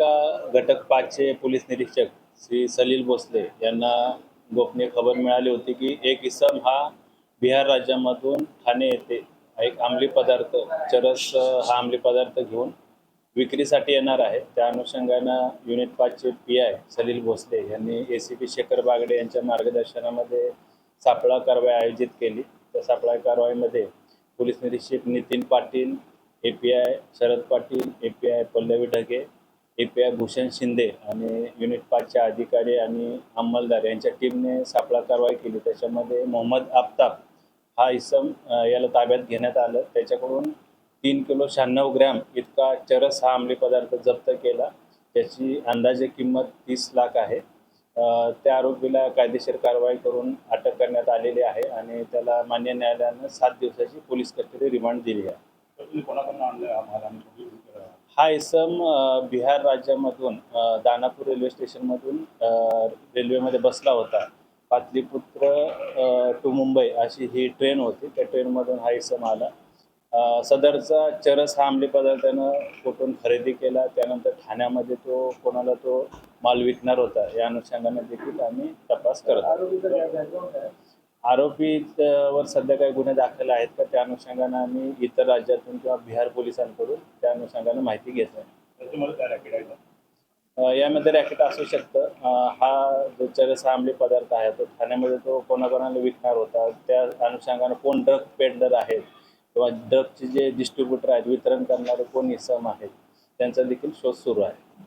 नाका घटक पाचचे पोलीस निरीक्षक श्री सलील भोसले यांना गोपनीय खबर मिळाली होती की एक इसम हा बिहार राज्यामधून ठाणे येथे एक अंमली पदार्थ चरस हा अंमली पदार्थ घेऊन विक्रीसाठी येणार आहे. त्या अनुषंगानं युनिट पाचचे पी आय सलील भोसले यांनी A C P Shekhar Bagade यांच्या मार्गदर्शनामध्ये सापळा कारवाई आयोजित केली. त्या सापळा कारवाईमध्ये पोलीस निरीक्षक Nitin Patil A P I Sharad Patil A P I Pallavi Dhage A P I Bhushan Shinde आणि युनिट पाचच्या अधिकारी आणि अंमलदार यांच्या टीमने सापळा कारवाई केली. त्याच्यामध्ये मोहम्मद आफताब हा इसम याला ताब्यात घेण्यात आलं. त्याच्याकडून तीन किलो शहाण्णव ग्रॅम इतका चरस हा अंमली पदार्थ जप्त केला. त्याची अंदाजे किंमत तीस लाख आहे. त्या आरोपीला कायदेशीर कारवाई करून अटक करण्यात आलेली आहे आणि त्याला मान्य न्यायालयानं सात दिवसाची पोलीस कस्टडी रिमांड दिली आहे. हा इसम बिहार राज्यामधून दानापूर रेल्वे स्टेशनमधून रेल्वेमध्ये बसला होता. पाटलीपुत्र टू मुंबई अशी ही ट्रेन होती. त्या ट्रेनमधून हा इसम आला. सदरचा चरस हा अंमली पदार्थानं कुठून खरेदी केला त्यानंतर ठाण्यामध्ये तो कोणाला तो माल विकणार होता या अनुषंगाने देखील आम्ही तपास करतो आहोत. आरोपीवर सध्या काही गुन्हे दाखल आहेत का त्या अनुषंगानं आम्ही इतर राज्यातून किंवा बिहार पोलिसांकडून त्या अनुषंगानं माहिती घेत आहे. यामध्ये रॅकेट असू शकतं. हा जो चरस हा अंमली पदार्थ आहे तो ठाण्यामध्ये तो कोणाकोणाला विकणार होता त्या अनुषंगानं कोण ड्रग पेडलर आहेत किंवा ड्रगचे जे डिस्ट्रीब्युटर आहेत वितरण करणारे कोण इसम आहेत त्यांचा देखील शोध सुरू आहे.